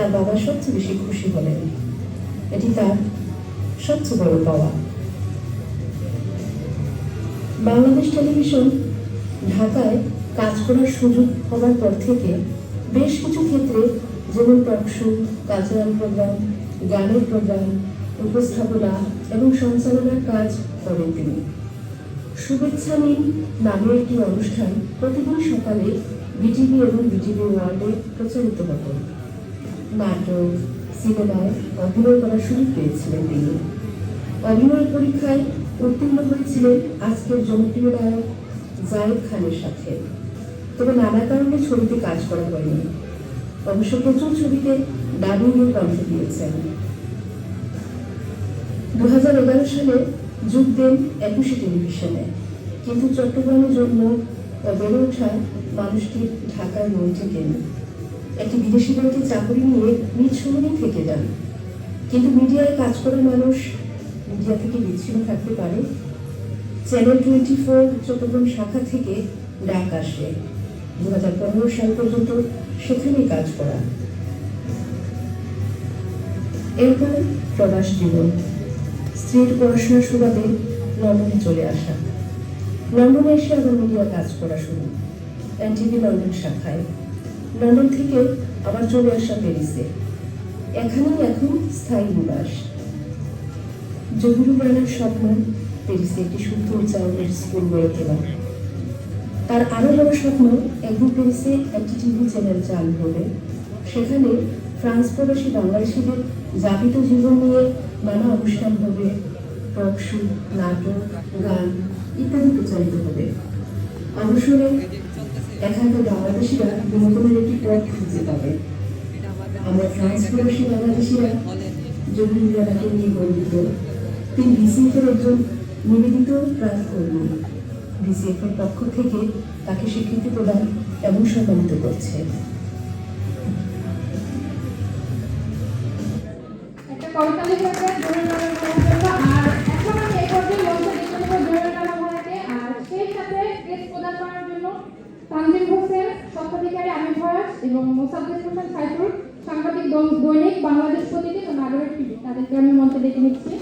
তার বাবা সবচেয়ে বেশি খুশি হলেন। এটি তার সবচেয়ে বড় পাওয়া। বাংলাদেশ টেলিভিশন ঢাকায় কাজ করার সুযোগ হওয়ার পর থেকে বেশ কিছু ক্ষেত্রে যেমন টক শো কালচারাল প্রোগ্রাম, গানের প্রোগ্রাম, উপস্থাপনা এবং সঞ্চালনার কাজ করেন তিনি। শুভেচ্ছা নিন নামে একটি অনুষ্ঠান প্রতিদিন সকালে বিটিভি এবং বিটিভি ওয়ার্ল্ডে প্রচারিত হতো। নাটক সিনেমায় অভিনয় করার সুযোগ পেয়েছিলেন তিনি। অভিনয় পরীক্ষায় উত্তীর্ণ হয়েছিলেন আজকের জনপ্রিয় নায়ক জায়েদ খানের সাথে। তবে নানা কারণে ছবিতে কাজ করা হয়নি। অবশ্য প্রচুর ছবিতে ডাবিং এর কণ্ঠ দিয়েছেন। দু হাজার এগারো সালে যোগ দেন একুশে টেলিভিশনে। কিন্তু চট্টগ্রামের জন্য বেড়ে ওঠা মানুষটি ঢাকার মন টেকেনি একটি বিদেশি ব্যাংকে চাকরি নিয়ে নিজ শহরেই থেকে যান। কিন্তু মিডিয়ায় কাজ করা মানুষ মিডিয়া থেকে বিচ্ছিন্ন থাকতে পারে। চ্যানেল টোয়েন্টি ফোর চট্টগ্রাম শাখা থেকে ডাক আসে। দু হাজার পনেরো সাল পর্যন্ত সেখানেই কাজ করা। এরপর প্রবাস জীবন। স্ত্রীর পড়াশোনার সুবাদে লন্ডনে চলে আসা। লন্ডনে এসে আবার মিডিয়া কাজ করা শুরু। এনটিভি লন্ডন শাখায়। লন্ডন থেকে আবার চলে আসা প্যারিসে। এখানেই এখন স্থায়ী নিবাস। জহুরুল স্বপ্ন প্যারিসে একটি সুন্দর চাউলের স্কুল গড়ে তোলা তার আরও বড় স্বপ্ন একদিন প্যারিসে একটি টিভি চ্যানেল চালু হবে। সেখানে ফ্রান্স প্রবাসী বাংলাদেশিদের যাপিত জীবন নিয়ে নানা অনুষ্ঠান হবে। টক শো, নাটক, গান ইত্যাদি প্রচারিত হবে। অবসরে এখানকার বাংলাদেশিরা বিনোদনের একটি পথ খুঁজে পাবে। আমরা ফ্রান্স প্রবাসী বাংলাদেশিরা জহুরুল রানাকে নিয়ে গর্বিত তিনি বিসিএফ এর একজন নিবেদিত প্রাণ কর্মী বিসিএফ এর পক্ষ থেকে তাকে স্বীকৃতি প্রদান এবং সম্মানিত করছে। আর সেই সাথে প্রদান করার জন্য তানজিম হোসেন, স্বত্বাধিকারী আমির ভয়াস এবং মোসাদ্দেক হোসেন সাইফুল সাংবাদিক দৈনিক বাংলাদেশ প্রতিদিন ও নাগরিক টিভি তাদেরকে আমি মঞ্চে দেখে নিচ্ছি।